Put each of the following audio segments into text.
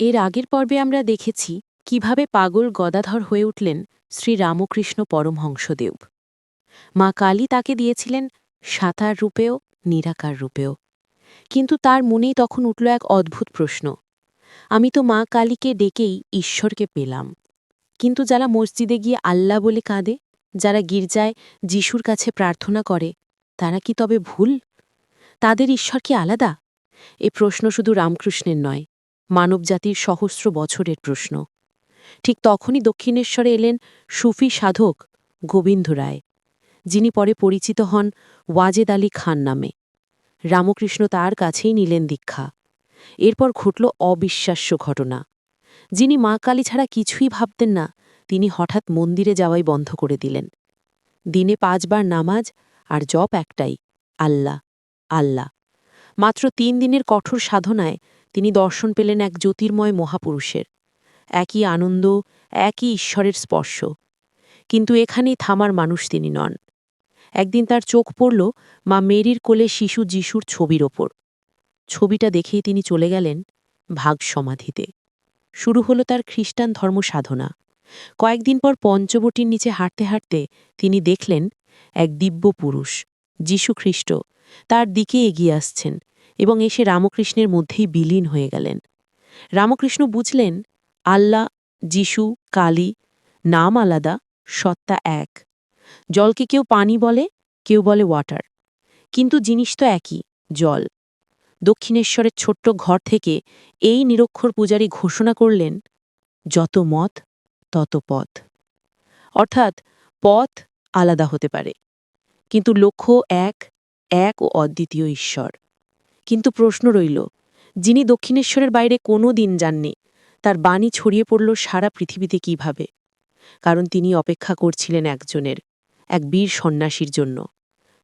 এর আগের পর্বে আমরা দেখেছি কীভাবে পাগল গদাধর হয়ে উঠলেন শ্রী রামকৃষ্ণ পরমহংসদেব। মা কালী তাকে দিয়েছিলেন সাতার রূপেও, নিরাকার রূপেও। কিন্তু তার মনেই তখন উঠল এক অদ্ভুত প্রশ্ন। আমি তো মা কালীকে ডেকেই ঈশ্বরকে পেলাম। কিন্তু যারা মসজিদে গিয়ে আল্লাহ বলে কাঁদে, যারা গির্জায় যিশুর কাছে প্রার্থনা করে, তারা কি তবে ভুল? তাদের ঈশ্বর কি আলাদা? এ প্রশ্ন শুধু রামকৃষ্ণের নয় মানবজাতির সহস্র বছরের প্রশ্ন। ঠিক তখনই দক্ষিণেশ্বরে এলেন সুফি সাধক গোবিন্দ রায়, যিনি পরে পরিচিত হন ওয়াজেদ আলী খান নামে। রামকৃষ্ণ তার কাছেই নিলেন দীক্ষা। এরপর ঘটল অবিশ্বাস্য ঘটনা। যিনি মা কালী ছাড়া কিছুই ভাবতেন না, তিনি হঠাৎ মন্দিরে যাওয়াই বন্ধ করে দিলেন। দিনে পাঁচবার নামাজ আর জপ একটাই, আল্লাহ আল্লাহ। মাত্র তিন দিনের কঠোর সাধনায় তিনি দর্শন পেলেন এক জ্যোতির্ময় মহাপুরুষের। একই আনন্দ, একই ঈশ্বরের স্পর্শ। কিন্তু এখানেই থামার মানুষ তিনি নন। একদিন তার চোখ পড়ল মা মেরির কোলে শিশু যিশুর ছবির ওপর। ছবিটা দেখেই তিনি চলে গেলেন ভাগ সমাধিতে শুরু হলো তার খ্রিস্টান ধর্ম সাধনা। কয়েকদিন পর পঞ্চবটির নিচে হাঁটতে হাঁটতে তিনি দেখলেন এক দিব্য পুরুষ যীশু খ্রিস্ট তার দিকে এগিয়ে আসছেন। এবং এসে রামকৃষ্ণের মধ্যেই বিলীন হয়ে গেলেন। রামকৃষ্ণ বুঝলেন আল্লাহ যিশু, কালী, নাম আলাদা, সত্তা এক। জলকে কেউ পানি বলে, কেউ বলে ওয়াটার কিন্তু জিনিস তো একই, জল। দক্ষিণেশ্বরের ছোট্ট ঘর থেকে এই নিরক্ষর পূজারী ঘোষণা করলেন, যত মত, তত পথ। অর্থাৎ পথ আলাদা হতে পারে। কিন্তু লক্ষ্য এক এক ও অদ্বিতীয় ঈশ্বর। কিন্তু প্রশ্ন রইল, যিনি দক্ষিণেশ্বরের বাইরে কোনো দিন যাননি, তার বাণী ছড়িয়ে পড়ল সারা পৃথিবীতে কীভাবে? কারণ তিনি অপেক্ষা করছিলেন একজনের, এক বীর সন্ন্যাসীর জন্য।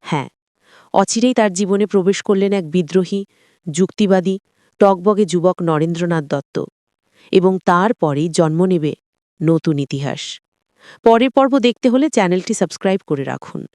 হ্যাঁ অচিরেই তার জীবনে প্রবেশ করলেন এক বিদ্রোহী, যুক্তিবাদী, টকবগে যুবক নরেন্দ্রনাথ দত্ত, এবং তার পরেই জন্ম নেবে নতুন ইতিহাস। পরের পর্ব দেখতে হলে চ্যানেলটি সাবস্ক্রাইব করে রাখুন।